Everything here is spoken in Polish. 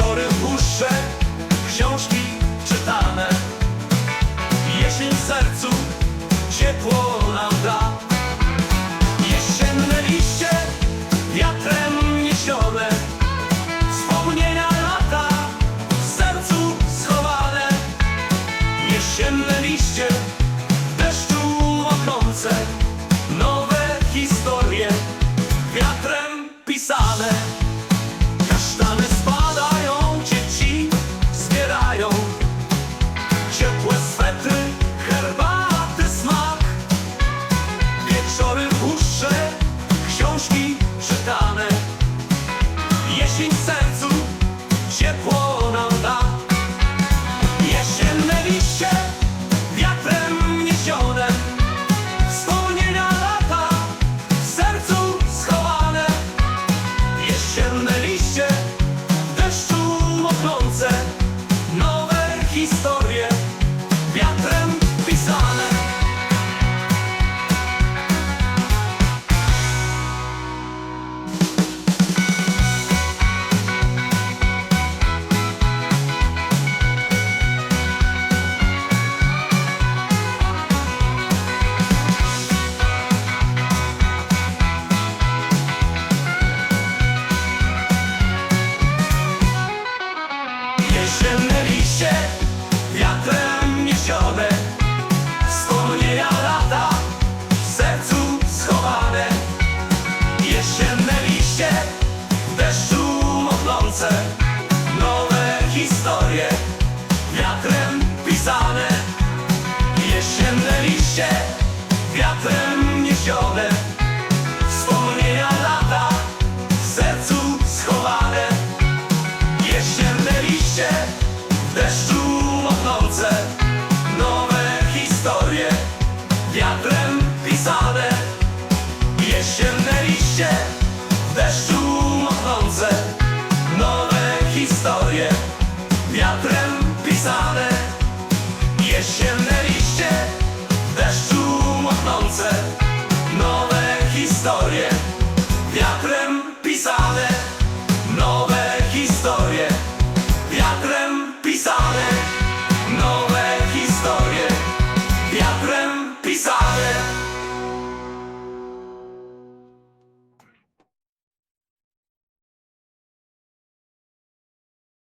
wieczory dłuższe Książki czytane. Jesień w sercu Ciepło nam da Jesienne liście Wiatrem niesione Wspomnienia lata W sercu schowane. Jesienne liście machnące Nowe historie Wiatrem pisane Jesienne liście Wiatrem niesione pisane Jesienne liście Deszczu machnące Nowe historie Wiatrem pisane. Nowe historie Wiatrem pisane.